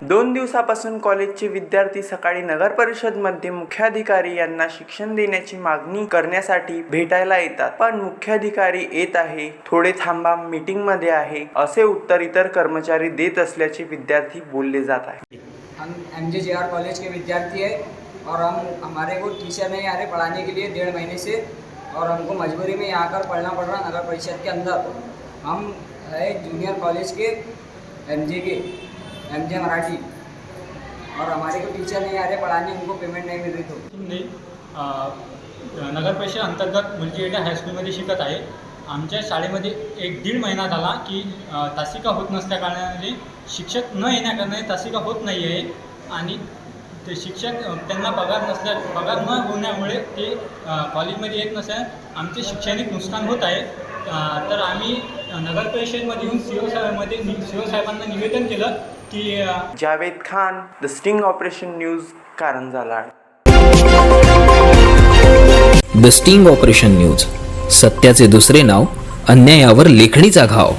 दोन दिवसापासून कॉलेजचे विद्यार्थी सकाळी नगर परिषदमध्ये मुख्याधिकारी यांना शिक्षण देण्याची मागणी करण्यासाठी भेटायला येतात. पण मुख्याधिकारी येत आहे थोडे थांबा मीटिंगमध्ये आहे असे उत्तर इतर कर्मचारी देत असल्याचे विद्यार्थी बोलले जात आहे हम एम जे जे आर कॉलेज के विद्यार्थी है और हम हमारे को टीचर नहीं आ रहे पढ़ाने के लिए डेढ़ महीने से और हमको मजबूरी में यहाँ आकर पढ़ना पड़ रहा नगर परिषद के अंदर। हम है जूनियर कॉलेज के एम जे के एम जे मराठी. और हमारे को टीचर नहीं आ रहे पढ़ाने उनको पेमेंट नहीं मिल रही तो। शिंदे नगर परिषद अंतर्गत मुलचीएटा हायस्कूलमध्ये शिकत आहे. आमच्या शाळेमध्ये एक दीड महिना झाला की तासिका होत नसल्या कारणाने शिक्षक न येण्याकारणाने तासिका होत नाही आहे आणि ते शिक्षक त्यांना पगार नसल्या पगार न होण्यामुळे ते कॉलेजमध्ये येत नसल्या आमचे शैक्षणिक नुकसान होत आहे. तर आम्ही नगर परिषदमध्ये येऊन सी ओ साहेबांमध्ये सी ओ साहेबांना निवेदन केलं की Javed Khan the sting operation news Karanja Lad the sting operation news सत्याचे दुसरे नाव अन्यायावर लेखणीचा घाव.